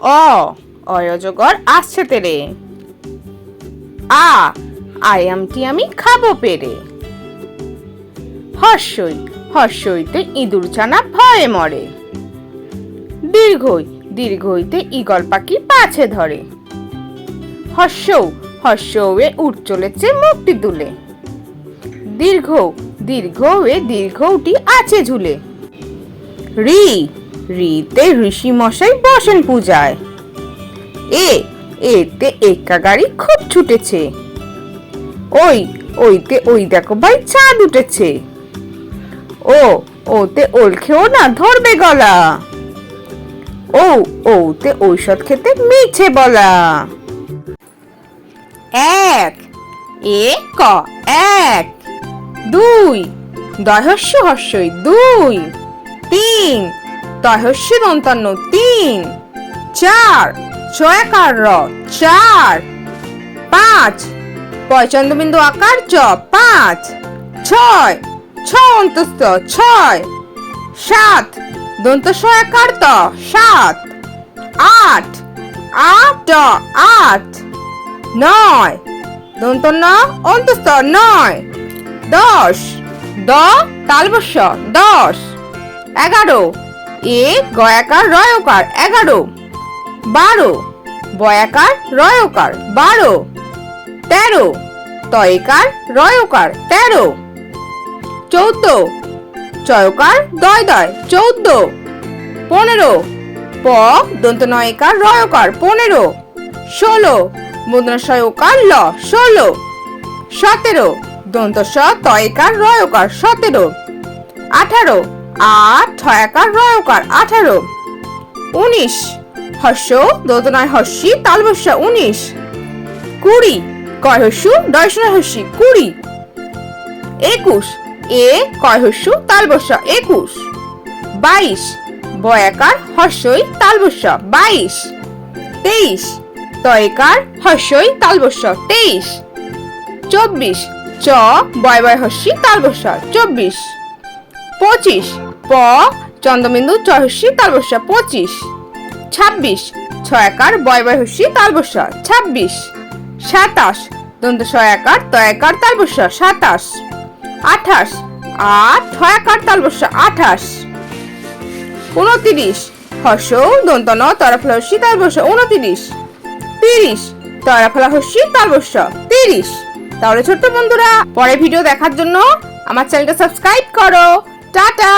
অ অয়জগর আসছে তেরে। আ আয়ামটি আমি খাব পেরে? হর্ষই, হর্ষইতে ইঁদুর ছানা ভয়ে মরে। দীর্ঘই, দীর্ঘইতে ঈগল পাখি পাছে ধরে। হর্ষৌ হর্ষৌয়ে উঠ চলেছে মুক্তি তুলে। দীর্ঘ দীর্ঘয়ে দীর্ঘটি আছে ঝুলে। রি রিতে ঋষি মশাই বসেন পূজায়। এ, এতে একা গাড়ি খুব ছুটেছে। ওই, ওইতে ওই দেখো ভাই চাঁদ উঠেছে। ও, ওতে ওল খেও না ধরবে গলা। ও, ওতে ঔষধ খেতে মিছে বলা। এক, এ, ক, এক, দুই দহস্য হর্ষই দুই, তিন দহস্য দন্তান্ন তিন। চার ছয়াকার র চার, পাঁচ, পয়চন্দ্রবিন্দু আকার চ, পাঁচ, ছয় ছ অন্তস্থ, ছয়, সাত দন্ত সয়াকার ত সাত, আট আট আট, নয় দন্ত ন অন্তস্থ, নয়, দশ, দ তালবস্য দশ, এগারো এ, গয়াকার, রয়কার, এগারো। বারো, বয়াকার, রয়কার, বারো। তেরো, তয়কার, রয়কার, তেরো। চৌদ্দ, চয়কার দয় দয় চৌদ্দ। পনেরো, প দন্ত নয়কার রয়কার, পনেরো। ষোলো মুদ্রাশয়কার ল, ষোলো। সতেরো দন্ত স তয়কার, রয়কার, সতেরো। আঠারো আট ছয়াকার রয়কার আঠারো। উনিশ। হর্ষ, দোদনায় হর্ষি, তালবস্যা উনিশ। কুড়ি। কয় হস্যু দর্শনায় হস্যি কুড়ি। একুশ। এ, কয় হস্যু তালবস্যা, একুশ। বাইশ। বয়াকার হর্ষই, তালবস্যা, বাইশ। তেইশ। তয়কার হর্ষই, তালবস্যা, তেইশ। চব্বিশ। চ, বয় বয় হস্যি তালবস্যা, চব্বিশ। পঁচিশ। প, চন্দ্রবিন্দু ছয় চহস্যি তালবস্যা পঁচিশ। ছাব্বিশ, ছয়াকার বয় বয় হস্যি তালবস্যা ছাব্বিশ। সাতাশ দন্ত ছয় একার ছয়াকার তয়াকার তালবস্যা সাতাশ। আঠাশ আট ছয়াকার তালবস্যা আঠাশ। উনতিরিশ, হর্ষ দন্তন তরফলা হস্যি তালবস্যা উনতিরিশ। তিরিশ তরফলা হস্যি তালবস্যা তিরিশ। তাহলে ছোট্ট বন্ধুরা পরে ভিডিও দেখার জন্য আমার চ্যানেলটা সাবস্ক্রাইব করো। টাটা!